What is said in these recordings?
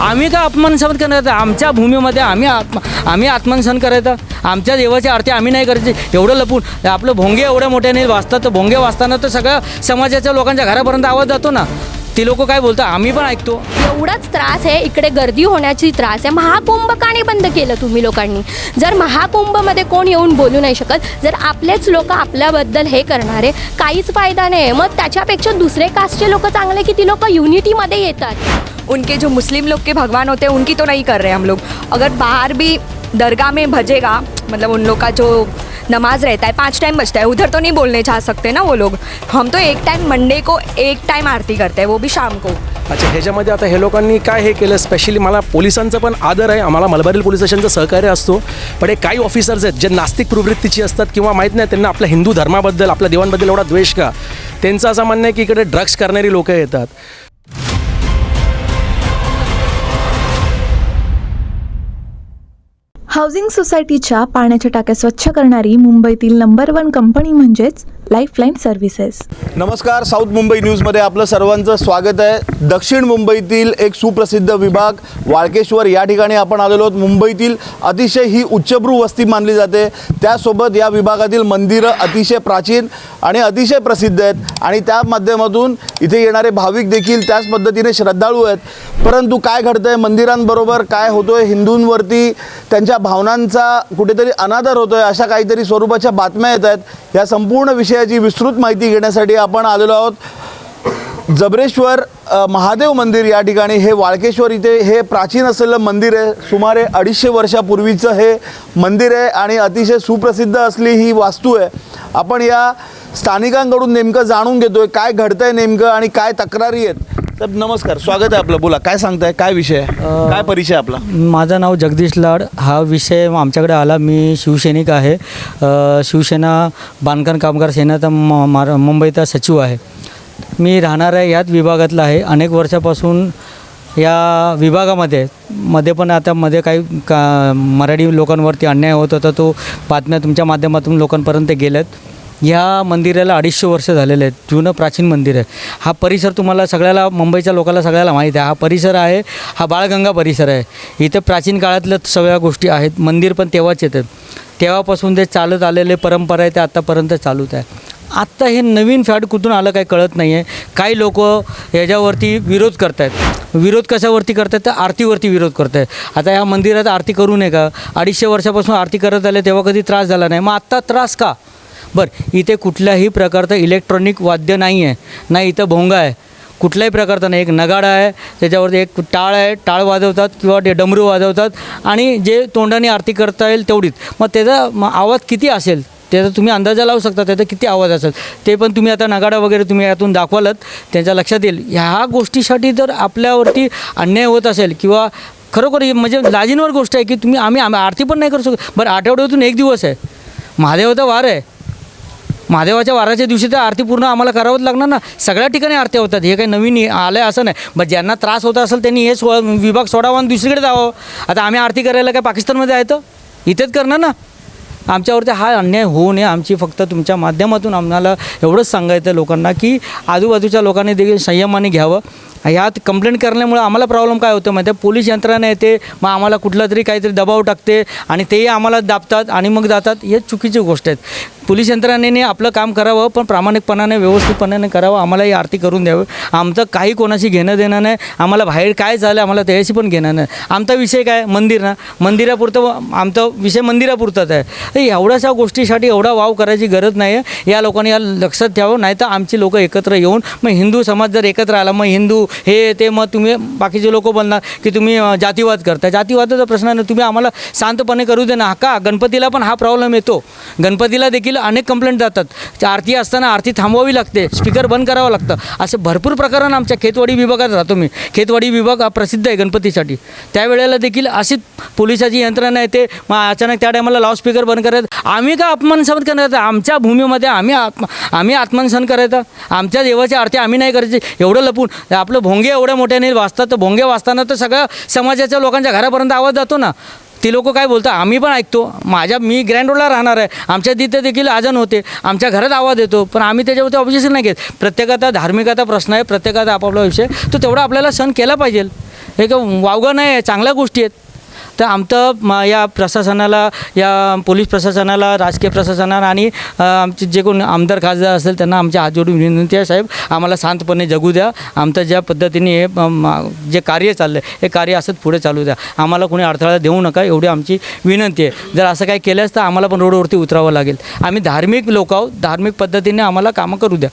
आम्ही का अपमान सहन करायचं आमच्या भूमीमध्ये आम्ही आत्म आम्ही आत्मसहन करायचं. आमच्या देवाच्या आरती आम्ही नाही करायची. एवढं लपून. आपलं भोंगे एवढ्या मोठ्याने वाचतात तर भोंगे वाचताना तर सगळ्या समाजाच्या लोकांच्या घरापर्यंत आवाज जातो ना. ती लोक काय बोलतात? आम्ही पण ऐकतो. एवढाच त्रास आहे. इकडे गर्दी होण्याची त्रास आहे. महाकुंभ का नाही बंद केलं तुम्ही लोकांनी. जर महाकुंभमध्ये कोण येऊन बोलू नाही शकत जर आपलेच लोक आपल्याबद्दल हे करणारे काहीच फायदा नाही. मग त्याच्यापेक्षा दुसरे कास्टचे लोक चांगले की ती लोक युनिटीमध्ये येतात? उनके जो मुस्लिम लोग के भगवान होते हैं उनकी तो नहीं कर रहे हम लोग। अगर बाहर भी दरगाह में भजेगा मतलब उन लोग का जो नमाज रहता है पाँच टाइम बजता है उधर तो नहीं बोलने जा सकते ना वो लोग। हम तो एक टाइम मंडे को एक टाइम आरती करते हैं वो भी शाम को। अच्छा ह्याच्यामध्ये आता हे लोकांनी काय हे केलं? स्पेशली मला पोलिसांचं पण आदर आहे. आम्हाला मलबारील पोलीस स्टेशनचं सहकार्य असतो. पण हे काही ऑफिसर्स आहेत जे नास्तिक प्रवृत्तीची असतात किंवा माहीत नाही त्यांना आपल्या हिंदू धर्माबद्दल आपल्या देवांबद्दल एवढा द्वेष का? त्यांचं असं म्हणणं आहे की इकडे ड्रग्स करणारी लोकं येतात. हाऊसिंग सोसायटीच्या पाण्याच्या टाक्या स्वच्छ करणारी मुंबईतील नंबर वन कंपनी म्हणजेच लाईफलाईन सर्व्हिसेस नमस्कार साऊथ मुंबई न्यूजमध्ये आपलं सर्वांचं स्वागत आहे. दक्षिण मुंबईतील एक सुप्रसिद्ध विभाग वाळकेश्वर या ठिकाणी आपण आलेलो आहोत. मुंबईतील अतिशय ही उच्चभ्रू वस्ती मानली जाते. त्यासोबत या विभागातील मंदिरं अतिशय प्राचीन आणि अतिशय प्रसिद्ध आहेत. आणि त्या माध्यमातून इथे येणारे भाविक देखील त्याच पद्धतीने श्रद्धाळू आहेत. परंतु काय घडतं आहे मंदिरांबरोबर काय होतोय? हिंदूंवरती त्यांच्या भावनांचा कुठेतरी अनादर होतोय अशा काहीतरी स्वरूपाच्या बातम्या येत आहेत. या संपूर्ण विषयाची विस्तृत माहिती घेण्यासाठी आपण आलेलो आहोत. जबरेश्वर महादेव मंदिर या ठिकाणी. हे वाळकेश्वर इथे हे प्राचीन असलेलं मंदिर आहे. सुमारे अडीचशे वर्षापूर्वीचं हे मंदिर आहे आणि अतिशय सुप्रसिद्ध असली ही वास्तू आहे. आपण या स्थानिकांकडून नेमकं जाणून घेतोय काय घडतंय नेमकं आणि काय तक्रारी आहेत. तर नमस्कार स्वागत आहे आपलं. बोला काय सांगताय? काय विषय आहे? काय परिचय आपला? माझं नाव जगदीश लाड. हा विषय आमच्याकडे आला. मी शिवसैनिक आहे. अ, शिवसेना बांधकाम कामगार सेनेचा म मार मुंबईचा सचिव आहे. मी राहणार आहे याच विभागातला आहे. अनेक वर्षापासून या विभागामध्ये मध्ये पण आता मध्ये काही का मराठी लोकांवरती अन्याय होत होता तो बातम्या तुमच्या माध्यमातून लोकांपर्यंत गेल्यात. या मंदिराला अडीचशे वर्ष झालेले आहेत. जुनं प्राचीन मंदिर आहे. हा परिसर तुम्हाला सगळ्याला मुंबईच्या लोकांना सगळ्याला माहीत आहे. हा परिसर आहे हा बाळगंगा परिसर आहे. इथं प्राचीन काळातल्या सगळ्या गोष्टी आहेत. मंदिर पण तेव्हाच येतात. तेव्हापासून ते चालत आलेले परंपरा आहे ते आत्तापर्यंत चालूच आहे. आत्ता हे नवीन फॅड कुठून आलं काही कळत नाही आहे काही लोक ह्याच्यावरती विरोध करत आहेत विरोध कशावरती करत आहेत तर आरतीवरती विरोध करत आहेत आता ह्या मंदिरात आरती करू नये का? अडीचशे वर्षापासून आरती करत आले तेव्हा कधी त्रास झाला नाही. मग आत्ता त्रास का? बरं इथे कुठल्याही प्रकारचं इलेक्ट्रॉनिक वाद्य नाही आहे ना इथं भोंगा आहे. कुठल्याही प्रकारचा नाही. एक नगाडा आहे त्याच्यावरती एक टाळ आहे. टाळ वाजवतात किंवा ते डमरू वाजवतात आणि जे तोंडाने आरती करता येईल तेवढीच. मग त्याचा म- आवाज किती असेल? त्याचा तुम्ही अंदाजा लावू शकता त्याचा किती आवाज असेल? ते पण तुम्ही आता नगाडा वगैरे तुम्ही यातून दाखवालत त्यांच्या लक्षात येईल. ह्या गोष्टीसाठी जर आपल्यावरती अन्याय होत असेल किंवा खरोखर ही म्हणजे लाजीनवर गोष्ट आहे की तुम्ही आम्ही आम्ही आरती पण नाही करू शकत. बरं आठवड्यातून एक दिवस आहे. महादेवाचा वार आहे. महादेवाच्या वाराच्या दिवशी तर आरती पूर्ण आम्हाला करावंच लागणार ना. सगळ्या ठिकाणी आरत्या होतात. हे काही नवीन आलं आहे असं नाही. मग ज्यांना त्रास होत असेल त्यांनी हे सो विभाग सोडावा आणि दुसरीकडे जावं. आता आम्ही आरती करायला काय पाकिस्तानमध्ये आहे तर? इथेच करणार ना. आमच्यावरती हा अन्याय होऊ नये. आमची फक्त तुमच्या माध्यमातून आम्हाला एवढंच सांगायचं लोकांना की आजूबाजूच्या लोकांनी देखील संयमाने घ्यावं. यात कंप्लेंट करण्यामुळे आम्हाला प्रॉब्लेम काय होतं माहिती आहे पोलीस यंत्रणा येते मग आम्हाला कुठला तरी काहीतरी दबाव टाकते आणि तेही आम्हाला दाबतात आणि मग जातात. हे चुकीची गोष्ट आहेत. पोलीस यंत्रणेने आपलं काम करावं पण प्रामाणिकपणाने व्यवस्थितपणाने करावं. आम्हालाही आरती करून द्यावं. आमचं काही कोणाशी घेणं देणं नाही. आम्हाला बाहेर काय झालं आम्हाला त्याच्याशी पण घेणं नाही. आमचा विषय काय? मंदिर ना. मंदिरापुरतं आमचा विषय मंदिरापुरताच आहे. तर एवढ्याशा गोष्टीसाठी एवढा वाव करायची गरज नाही आहे या लोकांनी या लक्षात ठेवावं. नाही तर आमची लोकं एकत्र येऊन मग हिंदू समाज जर एकत्र आला मग हिंदू हे ते मग तुम्ही बाकीचे लोक बोलणार की तुम्ही जातीवाद करता जातीवादाचा प्रश्न नाही तुम्ही आम्हाला शांतपणे करू दे ना का? गणपतीला पण हा प्रॉब्लेम येतो. गणपतीला देखील अनेक कंप्लेंट जातात. आरती असताना आरती थांबवावी लागते. स्पीकर बंद करावं लागतं. असे भरपूर प्रकरण आमच्या खेतवाडी विभागात राहतो मी. खेतवाडी विभाग हा प्रसिद्ध आहे गणपतीसाठी. त्यावेळेला देखील अशीच पोलिसाची यंत्रणा येते मग अचानक त्या टायमाला लाऊडस्पीकर बंद करायचं. आम्ही का अपमान करायचं आमच्या भूमीमध्ये आम्ही आत्म आम्ही आत्मनसन करायचं. आमच्या देवाची आरती आम्ही नाही करायची. एवढं लपून. आपलं भोंगे एवढ्या मोठ्याने वाचतात तर भोंगे वाचताना तर सगळ्या समाजाच्या लोकांच्या घरापर्यंत आवाज जातो ना. ती लोक काय बोलतात? आम्ही पण ऐकतो. माझ्या मी ग्रँड रोडला राहणार आहे. आमच्या तिथे देखील आजन होते. आमच्या घरात आवाज येतो. पण आम्ही त्याच्यावरती ऑब्जेक्शन नाही घेत. प्रत्येकाचा धार्मिकाचा प्रश्न आहे. प्रत्येकाचा आपापला विषय तो तेवढा आपल्याला सण केला पाहिजे. हे का वावगं नाही आहे. चांगल्या गोष्टी आहेत. तर आमचं म या प्रशासनाला या पोलीस प्रशासनाला राजकीय प्रशासनाला आणि आमचे जे कोण आमदार खासदार असेल त्यांना आमच्या हात जोडून विनंती आहे साहेब. आम्हाला शांतपणे जगू द्या. आमचं ज्या पद्धतीने हे जे कार्य चाललं आहे हे कार्य असंच पुढे चालू द्या. आम्हाला कोणी अडथळा देऊ नका एवढी आमची विनंती आहे. जर असं काही केल्यास तर आम्हाला पण रोडवरती उतरावं लागेल. आम्ही धार्मिक लोक आहोत धार्मिक पद्धतीने आम्हाला कामं करू द्या.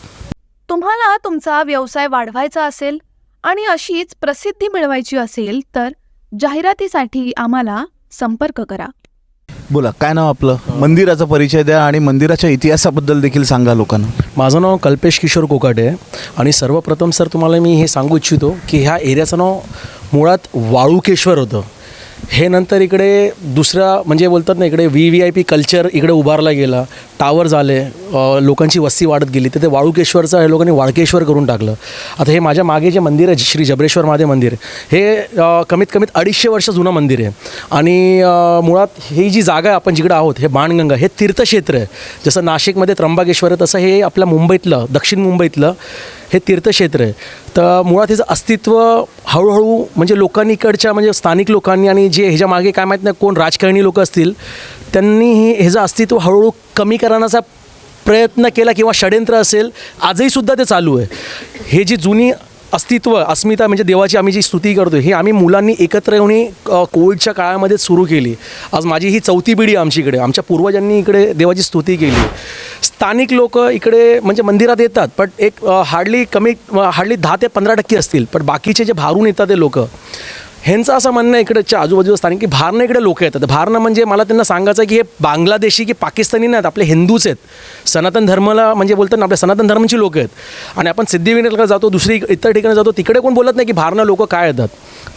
तुम्हाला तुमचा व्यवसाय वाढवायचा असेल आणि अशीच प्रसिद्धी मिळवायची असेल तर जाहिरातीसाठी आम्हाला संपर्क करा. बोला काय नाव आपलं? मंदिराचा परिचय द्या आणि मंदिराच्या इतिहासाबद्दल देखील सांगा लोकांना. माझं नाव कल्पेश किशोर कोकाटे आहे आणि सर्वप्रथम सर तुम्हाला मी हे सांगू इच्छितो की ह्या एरियाचं नाव मुळात वाळुकेश्वर होतं. हे नंतर इकडे दुसरा म्हणजे बोलतात ना इकडे V V I P culture इकडे उभारला गेला. टावर झाले लोकांची वस्ती वाढत गेली. तर ते वाळुकेश्वरचं हे लोकांनी वाळकेश्वर करून टाकलं. आता हे माझ्या मागे जे मंदिर आहे श्री जबरेश्वर महादेव मंदिर हे कमीत कमीत अडीचशे वर्ष जुनं मंदिर आहे. आणि मुळात ही जी जागा आहे आपण जिकडे आहोत हे बाणगंगा हे तीर्थक्षेत्र आहे. जसं नाशिकमध्ये त्र्यंबकेश्वर आहे तसं हे आपल्या मुंबईतलं दक्षिण मुंबईतलं हे तीर्थक्षेत्र आहे. तर मुळात हिचं अस्तित्व हळूहळू म्हणजे लोकांनी इकडच्या म्हणजे स्थानिक लोकांनी आणि जे ह्याच्या मागे काय माहीत नाही कोण राजकारणी लोक असतील त्यांनी हे ह्याचं अस्तित्व हळूहळू कमी करण्याचा प्रयत्न केला किंवा षडयंत्र असेल आजही सुद्धा ते चालू आहे. हे जी जुनी अस्तित्व अस्मिता म्हणजे देवाची आम्ही जी स्तुती करतो हे आम्ही मुलांनी एकत्र येऊन कोविडच्या काळामध्ये सुरू केली. आज माझी ही चौथी पिढी आहे आमची इकडे. आमच्या पूर्वजांनी इकडे देवाची स्तुती केली. स्थानिक लोक इकडे म्हणजे मंदिरात येतात पण एक हार्डली कमी हार्डली दहा ते पंधरा टक्के असतील पण बाकीचे जे भारून येतात ते लोक ह्यांचं असं म्हणणं आहे इकडच्या आजूबाजूला स्थानिक की भारनं इकडे लोक येतात. भारनं म्हणजे मला त्यांना सांगायचं आहे की हे बांगलादेशी की पाकिस्तानी नाहीत आपले हिंदूच आहेत. सनातन धर्माला म्हणजे बोलतात ना आपल्या सनातन धर्माची लोक आहेत. आणि आपण सिद्धिविनायकला जातो दुसरी इतर ठिकाणी जातो तिकडे कोण बोलत नाही की भारनं लोक काय येतात.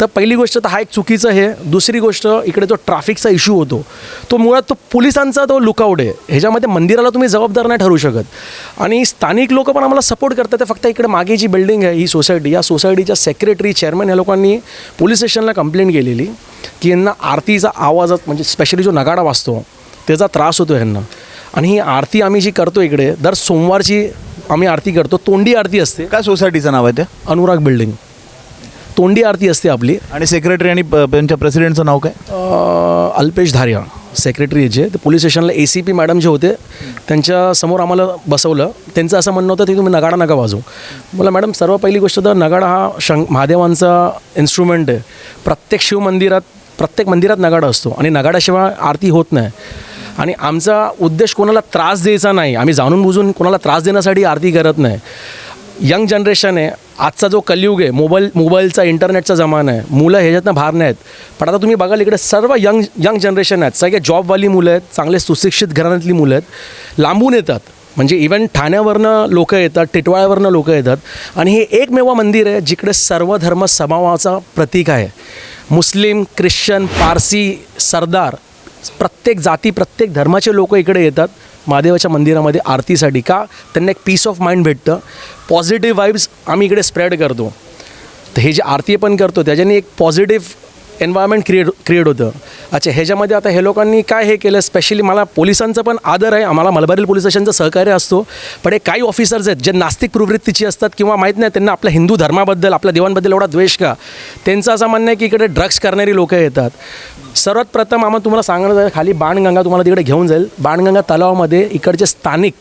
तर पहिली गोष्ट तर हा एक चुकीचं आहे दुसरी गोष्ट इकडे जो ट्रॅफिकचा इश्यू होतो तो मुळात तो पोलिसांचा तो लुकआउट आहे. ह्याच्यामध्ये मंदिराला तुम्ही जबाबदार नाही ठरू शकत. आणि स्थानिक लोक पण आम्हाला सपोर्ट करतात ते फक्त इकडे मागे जी बिल्डिंग आहे ही सोसायटी या सोसायटीच्या सेक्रेटरी चेअरमन या लोकांनी पोलीस स्टेशन स्टेशनला कंप्लेंट केलेली की यांना आरतीचा आवाजात म्हणजे स्पेशली जो नगाडा वाजतो त्याचा त्रास होतो ह्यांना आणि ही आरती आम्ही जी करतो इकडे दर सोमवारची आम्ही आरती करतो. तोंडी आरती असते. काय सोसायटीचं नाव आहे ते? अनुराग बिल्डिंग. तोंडी आरती असते आपली. आणि सेक्रेटरी आणि प- त्यांच्या प्रेसिडेंटचं नाव काय? अ, अल्पेश धारिया. सेक्रेटरी जे ते पोलीस स्टेशनला ए सी पी मॅडम जे होते त्यांच्यासमोर आम्हाला बसवलं. त्यांचं असं म्हणणं होतं की तुम्ही नगाडा नका वाजवू. मला मॅडम सर्व पहिली गोष्ट तर नगाडा हा शं महादेवांचा इन्स्ट्रुमेंट आहे. प्रत्येक शिवमंदिरात प्रत्येक मंदिरात नगाडा असतो आणि नगाड्याशिवाय आरती होत नाही. आणि आमचा उद्देश कोणाला त्रास द्यायचा नाही. आम्ही जाणून बुजून कोणाला त्रास देण्यासाठी आरती करत नाही. यंग जनरेशन आहे आजचा जो कलियुग आहे मोबाईल मोबाईलचा इंटरनेटचा जमाना आहे मुलं ह्याच्यातनं बाहेर नाही आहेत पण आता तुम्ही बघाल इकडे सर्व यंग यंग जनरेशन आहेत. सगळे जॉबवाली मुलं आहेत चांगले सुशिक्षित घराण्यातली मुलं आहेत. लांबून येतात. म्हणजे इवन ठाण्यावरनं लोक येतात टिटवाळ्यावरनं लोक येतात. आणि हे एकमेव मंदिर आहे जिकडे सर्व धर्म समावाचा प्रतीक आहे. मुस्लिम ख्रिश्चन पारसी सरदार प्रत्येक जाती प्रत्येक धर्माचे लोक इकडे येतात. महादेवाच्या मंदिरामध्ये आरतीसाठी का? त्यांना एक पीस ऑफ माइंड भेटतं. पॉझिटिव्ह वाईब्स आम्ही इकडे स्प्रेड करतो. तर हे जे आरती पण करतो त्याच्याने एक पॉझिटिव्ह एन्व्हायरमेंट क्रिएट क्रिएट होतं. अच्छा ह्याच्यामध्ये आता हे लोकांनी काय हे केलं? स्पेशली मला पोलिसांचं पण आदर आहे. आम्हाला मलबारील पोलीस स्टेशनचं सहकार्य असतो. पण हे काही ऑफिसर्स आहेत जे नास्तिक प्रवृत्तीची असतात किंवा माहीत नाही त्यांना आपल्या हिंदू धर्माबद्दल आपल्या देवांबद्दल एवढा द्वेष का? त्यांचं असं म्हणणं आहे की इकडे ड्रग्स करणारी लोकं येतात. सर्वात प्रथम आम्हाला तुम्हाला सांगणं खाली बाणगंगा तुम्हाला तिकडे घेऊन जाईल. बाणगंगा तलावामध्ये इकडचे स्थानिक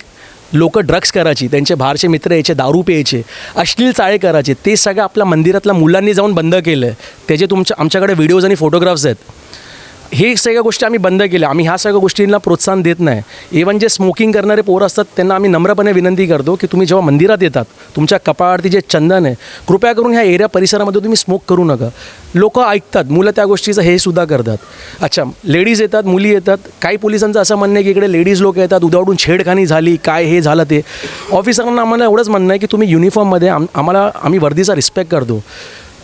लोक ड्रग्स करायची त्यांचे बाहेरचे मित्र यायचे दारू प्यायचे अश्लील चाळे करायचे ते सगळं आपल्या मंदिरातल्या मुलांनी जाऊन बंद केलं आहे त्याचे तुमच्या आमच्याकडे व्हिडिओज आणि फोटोग्राफ्स आहेत. हे सगळ्या गोष्टी आम्ही बंद केल्या. आम्ही ह्या सगळ्या गोष्टींना प्रोत्साहन देत नाही. इवन जे स्मोकिंग करणारे पोरं असतात त्यांना आम्ही नम्रपणे विनंती करतो की तुम्ही जेव्हा मंदिरात येतात तुमच्या कपाळावरती जे चंदन आहे कृपया करून ह्या एरिया परिसरामध्ये तुम्ही स्मोक करू नका. लोक ऐकतात मुलं त्या गोष्टीचं हे सुद्धा करतात. अच्छा लेडीज येतात मुली येतात. काही पोलिसांचं असं म्हणणं आहे की इकडे लेडीज लोक येतात उदावडून छेडखानी झाली काय हे झालं ते. ऑफिसरांना आम्हाला एवढंच म्हणणं आहे की तुम्ही युनिफॉर्ममध्ये आम आम्हाला आम्ही वर्दीचा रिस्पेक्ट करतो.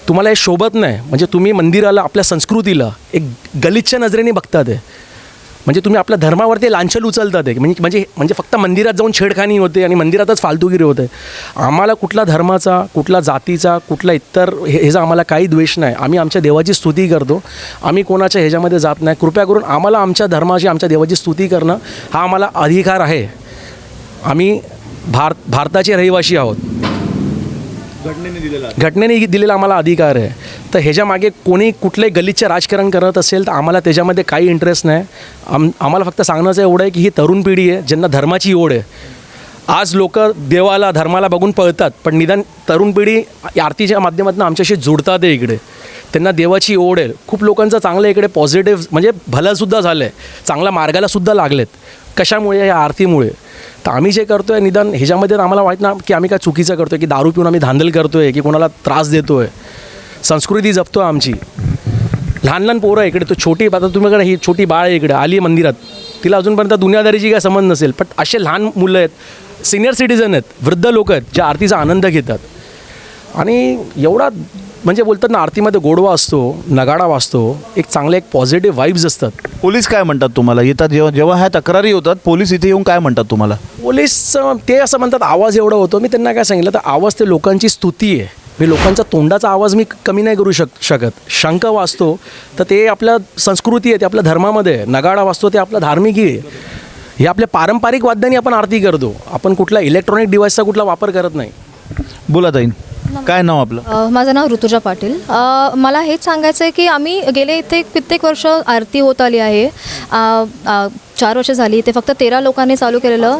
तुम्हाला हे शोभत नाही. म्हणजे तुम्ही मंदिराला आपल्या संस्कृतीला एक गलिच्छ नजरेने बघतात आहे म्हणजे तुम्ही आपल्या धर्मावरती लांछल उचलतात आहे म्हणजे म्हणजे म्हणजे फक्त मंदिरात जाऊन छेडखानी होते आणि मंदिरातच फालतूगिरी होते. आम्हाला कुठला धर्माचा कुठला जातीचा कुठला इतर हे ह्याचा आम्हाला काही द्वेष नाही. आम्ही आमच्या देवाची स्तुती करतो. आम्ही कोणाच्या ह्याच्यामध्ये जात नाही. कृपया करून आम्हाला आमच्या धर्माची आमच्या देवाची स्तुती करणं हा आम्हाला अधिकार आहे. आम्ही भार भारताचे रहिवासी आहोत. घटनेने दिलेला आम्हाला अधिकार आहे. तर ह्याच्या मागे कोणी कुठलंही गल्लीचे राजकारण करत असेल तर आम्हाला त्याच्यामध्ये काही इंटरेस्ट नाही. आम आम्हाला फक्त सांगण्याचं एवढं आहे की ही तरुण पिढी आहे ज्यांना धर्माची ओढ आहे. आज लोक देवाला धर्माला बघून पळतात पण निदान तरुण पिढी आरतीच्या माध्यमातून आमच्याशी जुडतात आहे इकडे. त्यांना देवाची ओढ आहे. खूप लोकांचं चांगलं इकडे पॉझिटिव्ह म्हणजे भलंसुद्धा झालं आहे चांगल्या मार्गालासुद्धा लागलेत. कशामुळे या आरतीमुळे? तर आम्ही जे करतो आहे निदान ह्याच्यामध्ये आम्हाला वाईट ना की आम्ही काय चुकीचं करतो आहे की दारू पिऊन आम्ही धांदल करतो आहे की कोणाला त्रास देतो आहे संस्कृती जपतो आहे आमची. लहान लहान पोरं आहे इकडे तो छोटी आता तुम्हीकडे ही छोटी बाळ आहे इकडे आली आहे मंदिरात. तिला अजूनपर्यंत दुनियादारीची काय संबंध नसेल पण असे लहान मुलं आहेत सिनियर सिटीजन आहेत वृद्ध लोक आहेत जे आरतीचा आनंद घेतात. आणि एवढा म्हणजे बोलतात ना आरतीमध्ये गोडवा असतो नगाडा वाजतो एक चांगले एक पॉझिटिव्ह वाईब्स असतात. पोलीस काय म्हणतात तुम्हाला? येतात जेव्हा जेव्हा ह्या तक्रारी होतात पोलीस इथे येऊन काय म्हणतात तुम्हाला? पोलीस अं, ते असं म्हणतात आवाज एवढा होतो. मी त्यांना काय सांगितलं तर आवाज ते लोकांची स्तुती आहे. मी लोकांचा तोंडाचा आवाज मी कमी नाही करू शक शकत. शंख वाचतो तर ते आपल्या संस्कृती आहे ते आपल्या धर्मामध्ये आहे. नगाडा वाचतो ते आपलं धार्मिकी आहे. हे आपल्या पारंपरिक वाद्यांनी आपण आरती करतो. आपण कुठला इलेक्ट्रॉनिक डिव्हाइसचा कुठला वापर करत नाही. बोला ताईन काय नाव आपलं? अ, माझं नाव ऋतुजा पाटील. अ, मला हेच सांगायचं आहे की आम्ही गेले इथे कित्येक वर्ष आरती होत आली आहे. अ, अ, चार वर्ष झाली इथे. फक्त तेरा लोकांनी चालू केलेलं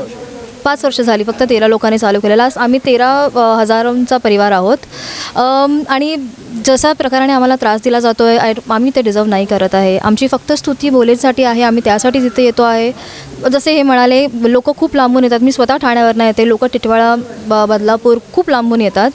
पाच वर्ष झाली. फक्त तेरा लोकांनी चालू केलेलं. आज आम्ही तेरा अ, हजारांचा परिवार आहोत. अम, आणि जसा प्रकाराने आम्हाला त्रास दिला जातो आहे आम्ही ते डिझर्व नाही करत आहे. आमची फक्त स्तुती बोलेसाठी आहे. आम्ही त्यासाठी तिथे येतो आहे. जसे हे म्हणाले लोक खूप लांबून येतात. मी स्वतः ठाण्यावरनं येते. लोक टिटवाळा ब बदलापूर खूप लांबून येतात.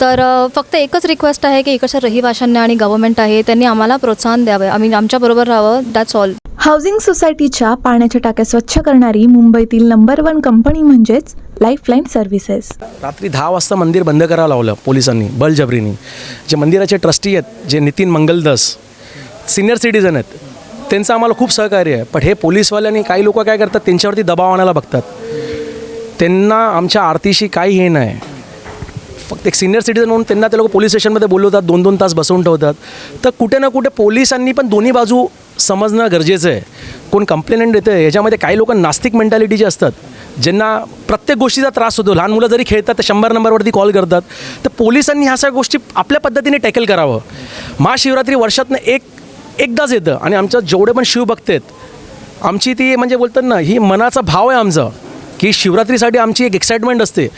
तर फक्त एकच रिक्वेस्ट आहे की इकडच्या रहिवाशांनी आणि गव्हर्मेंट आहे त्यांनी आम्हाला प्रोत्साहन द्यावे. आम्ही आमच्याबरोबर राहावं. दॅट्स ऑल हाऊसिंग सोसायटीच्या पाण्याच्या टाक्या स्वच्छ करणारी मुंबईतील नंबर वन कंपनी म्हणजेच लाईफलाईन सर्व्हिसेस रात्री दहा वाजता मंदिर बंद करायला लावलं पोलिसांनी बलजबरीनी जे मंदिराचे ट्रस्टी आहेत जे नितीन मंगलदास सिनियर सिटीजन आहेत त्यांचं आम्हाला खूप सहकार्य आहे. पण हे पोलीसवाल्यांनी काही लोक काय करतात त्यांच्यावरती दबाव आणायला बघतात. त्यांना आमच्या आरतीशी काही हे नाही. फक्त एक सिनियर सिटीजन म्हणून त्यांना ते लोक पोलीस स्टेशनमध्ये बोलवतात दोन दोन तास बसवून ठेवतात. तर कुठे ना कुठे पोलिसांनी पण दोन्ही बाजू समजणं गरजेचं आहे. कोण कंप्लेंट देतं आहे याच्यामध्ये काही लोक नास्तिक मेंटॅलिटीचे असतात ज्यांना प्रत्येक गोष्टीचा त्रास होतो. लहान मुलं जरी खेळतात तर शंभर नंबरवरती कॉल करतात. तर पोलिसांनी ह्या सगळ्या गोष्टी आपल्या पद्धतीने टॅकल करावं. महाशिवरात्री वर्षातनं एक एकदाच येतं. आणि आमच्या जेवढे पण शिवभक्त आहेत आमची ती म्हणजे बोलतात ना ही मनाचा भाव आहे आमचा. की शिवरात्रीसाठी आमची एक एक्साइटमेंट असते.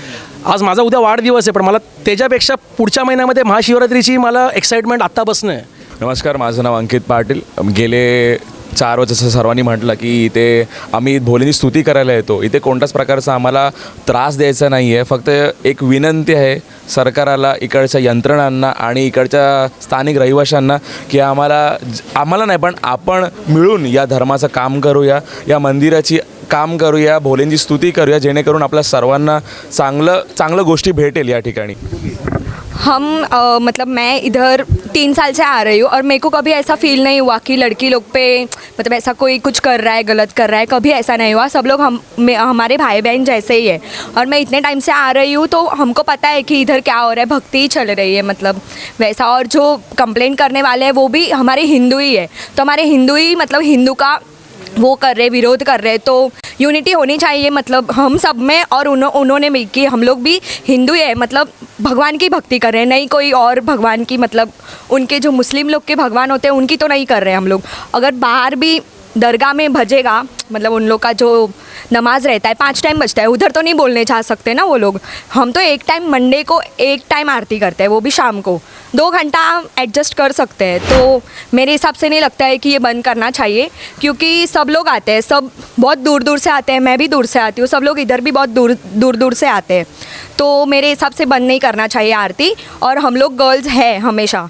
आज माझा उद्या वाढदिवस आहे पण मला त्याच्यापेक्षा पुढच्या महिन्यामध्ये महाशिवरात्रीची मला एक्साइटमेंट आत्ता बसणं आहे. नमस्कार माझं नाव अंकित पाटील. गेले चार वर्ष जसं सर्वांनी म्हटलं की इथे आम्ही भोलेनी स्तुती करायला येतो. इथे कोणत्याच प्रकारचा आम्हाला त्रास द्यायचा नाही आहे फक्त एक विनंती आहे सरकाराला इकडच्या यंत्रणांना आणि इकडच्या स्थानिक रहिवाशांना की आम्हाला आम्हाला नाही पण आपण मिळून या धर्माचं काम करूया. या मंदिराची काम करूया भोलेंची स्तुती करूया जेणेकरून आपल्या सर्वांना चांगलं चांगलं गोष्टी भेटेल या ठिकाणी. हम मतलब मैं इधर तीन साल से आ रही हूँ और मेरे को कभी ऐसा फील नहीं हुआ कि लड़की लोग पे मतलब ऐसा कोई कुछ कर रहा है गलत कर रहा है कभी ऐसा नहीं हुआ। सब लोग हम में, हमारे भाई बहन जैसे ही है और मैं इतने टाइम से आ रही हूँ तो हमको पता है कि इधर क्या हो रहा है भक्ति ही चल रही है मतलब वैसा। और जो कंप्लेंट करने वाले हैं वो भी हमारे हिंदू ही है। तो हमारे हिंदू ही मतलब हिंदू का वो कर रहे विरोध कर रहे तो यूनिटी होनी चाहिए मतलब हम सब में और उन्हों, उन्होंने मिल के हम लोग भी हिंदू है मतलब भगवान की भक्ति कर रहे हैं नहीं कोई और भगवान की मतलब उनके जो मुस्लिम लोग के भगवान होते हैं उनकी तो नहीं कर रहे हम लोग। अगर बाहर भी दरगाह में भजेगा मतलब उन लोग का जो नमाज़ रहता है, पाँच टाइम बजता है, उधर तो नहीं बोलने जा सकते ना वो लोग। हम तो एक टाइम मंडे को एक टाइम आरती करते हैं, वो भी शाम को। दो घंटा एडजस्ट कर सकते हैं तो मेरे हिसाब से नहीं लगता है कि ये बंद करना चाहिए, क्योंकि सब लोग आते हैं, सब बहुत दूर दूर से आते हैं, मैं भी दूर से आती हूँ, सब लोग इधर भी बहुत दूर दूर दूर से आते हैं। तो मेरे हिसाब से बंद नहीं करना चाहिए आरती, और हम लोग गर्ल्स हैं हमेशा।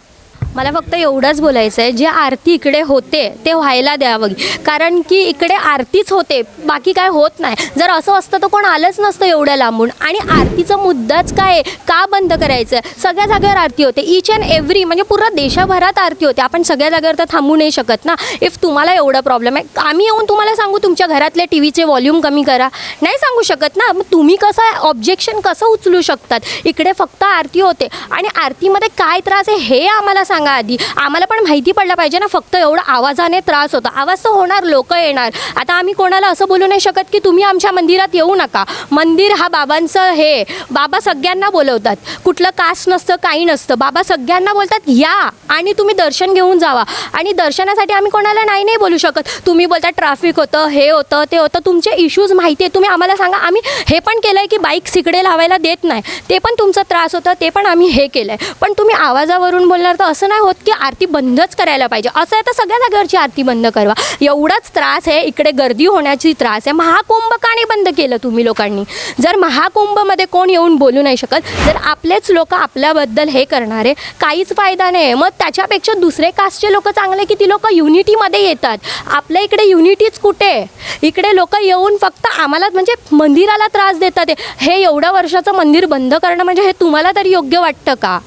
मला फक्त एवढंच बोलायचं आहे जे आरती इकडे होते ते व्हायला द्यावं. कारण की इकडे आरतीच होते बाकी काय होत नाही. जर असं असतं तर कोण आलंच नसतं एवढ्या लांबून. आणि आरतीचा मुद्दाच काय आहे? का बंद करायचं? आहे सगळ्या जागेवर आरती होते. इच अँड एव्हरी म्हणजे पूर्ण देशभरात आरती होते. आपण सगळ्या जागेवर तर थांबू नाही शकत ना. इफ तुम्हाला एवढा प्रॉब्लेम आहे आम्ही येऊन तुम्हाला सांगू तुमच्या घरातल्या टी व्हीचे व्हॉल्यूम कमी करा. नाही सांगू शकत ना. मग तुम्ही कसं ऑब्जेक्शन कसं उचलू शकतात? इकडे फक्त आरती होते. आणि आरतीमध्ये काय त्रास आहे हे आम्हाला सांग. सांगा आधी. आम्हाला पण माहिती पडलं पाहिजे ना फक्त एवढं आवाजाने त्रास होतो. आवाज तर होणार लोक येणार. आता आम्ही कोणाला असं बोलू नाही शकत की तुम्ही आमच्या मंदिरात येऊ नका. मंदिर हा बाबांचं हे बाबा सगळ्यांना बोलवतात. कुठलं कास्ट नसतं काही नसतं. बाबा सगळ्यांना बोलतात या. आणि तुम्ही दर्शन घेऊन जावा. आणि दर्शनासाठी आम्ही कोणाला नाही नाही बोलू शकत. तुम्ही बोलता ट्रॅफिक होतं हे होतं ते होतं. तुमचे इश्यूज माहिती आहे. तुम्ही आम्हाला सांगा आम्ही हे पण केलं आहे की बाईक सिकडे लावायला देत नाही. ते पण तुमचा त्रास होता ते पण आम्ही हे केलं आहे पण तुम्ही आवाजावरून बोलणार तर असं नाही होत की आरती बंदच करायला पाहिजे. असं आहे तर सगळ्या जागेवरची आरती बंद करवा एवढाच त्रास आहे इकडे गर्दी होण्याची त्रास आहे. महाकुंभ का नाही बंद केलं तुम्ही लोकांनी. जर महाकुंभमध्ये कोण येऊन बोलू नाही शकत जर आपलेच लोक आपल्याबद्दल हे करणारे काहीच फायदा नाही मग त्याच्यापेक्षा दुसरे कास्टचे लोक चांगले की ती लोक युनिटीमध्ये येतात? आपल्या इकडे युनिटीच कुठे? इकडे लोक येऊन फक्त आम्हाला म्हणजे मंदिराला त्रास देतात हे एवढ्या वर्षाचं मंदिर बंद करणं म्हणजे हे तुम्हाला तरी योग्य वाटतं का?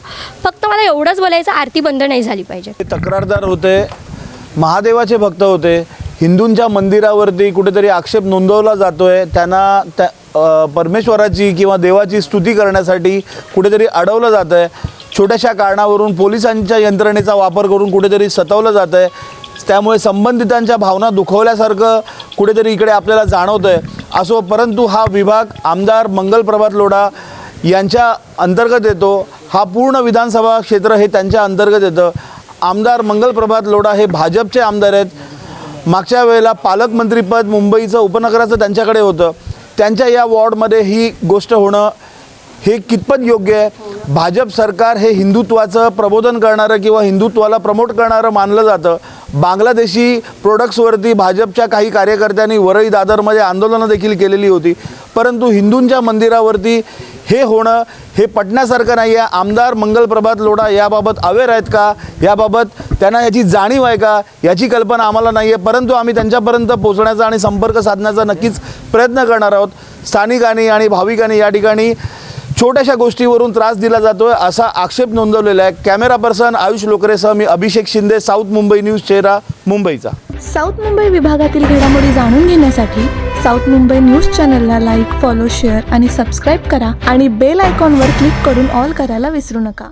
फक्त मला एवढंच बोलायचं आरती बंद नाही झाली पाहिजे. ते तक्रारदार होते महादेवाचे भक्त होते हिंदूंच्या मंदिरावरती कुठेतरी आक्षेप नोंदवला जातोय त्यांना त्या अ, परमेश्वराची किंवा देवाची स्तुती करण्यासाठी कुठेतरी अडवलं जातं आहे छोट्याशा कारणावरून पोलिसांच्या यंत्रणेचा वापर करून कुठेतरी सतवलं जातं आहे त्यामुळे संबंधितांच्या भावना दुखवल्यासारखं कुठेतरी इकडे आपल्याला जाणवतं आहे असो परंतु हा विभाग आमदार मंगल प्रभात लोढा यांच्या अंतर्गत येतो. हा पूर्ण विधानसभा क्षेत्र हे त्यांच्या अंतर्गत येतं. आमदार मंगलप्रभात लोढा हे भाजपचे आमदार आहेत. मागच्या वेळेला पालकमंत्रीपद मुंबईचं उपनगराचं त्यांच्याकडे होतं. त्यांच्या या वॉर्डमध्ये ही गोष्ट होणं हे कितपत योग्य आहे? भाजप सरकार हे हिंदुत्वाचं प्रबोधन करणारं किंवा हिंदुत्वाला प्रमोट करणारं मानलं जातं. बांगलादेशी प्रोडक्ट्सवरती भाजपच्या काही कार्यकर्त्यांनी वरळी दादरमध्ये आंदोलनं देखील केलेली होती. परंतु हिंदूंच्या मंदिरावरती हे होणं हे पटण्यासारखं नाही आहे आमदार मंगलप्रभात लोढा याबाबत अवेअर आहेत का? याबाबत त्यांना याची जाणीव आहे का? याची कल्पना आम्हाला नाही आहे परंतु आम्ही त्यांच्यापर्यंत पोचण्याचा आणि संपर्क साधण्याचा नक्कीच प्रयत्न करणार आहोत. स्थानिकांनी आणि भाविकांनी या ठिकाणी छोट्याशा गोष्टीवरून त्रास दिला जातोय असा आक्षेप नोंदवलेला आहे. कॅमेरा पर्सन आयुष लोकरेसह मी अभिषेक शिंदे साऊथ मुंबई न्यूज चेहरा मुंबईचा. साऊथ मुंबई विभागातील घडामोडी जाणून घेण्यासाठी साऊथ मुंबई न्यूज चॅनलला लाईक फॉलो शेअर आणि सबस्क्राईब करा आणि बेल आयकॉनवर क्लिक करून ऑल करायला विसरू नका.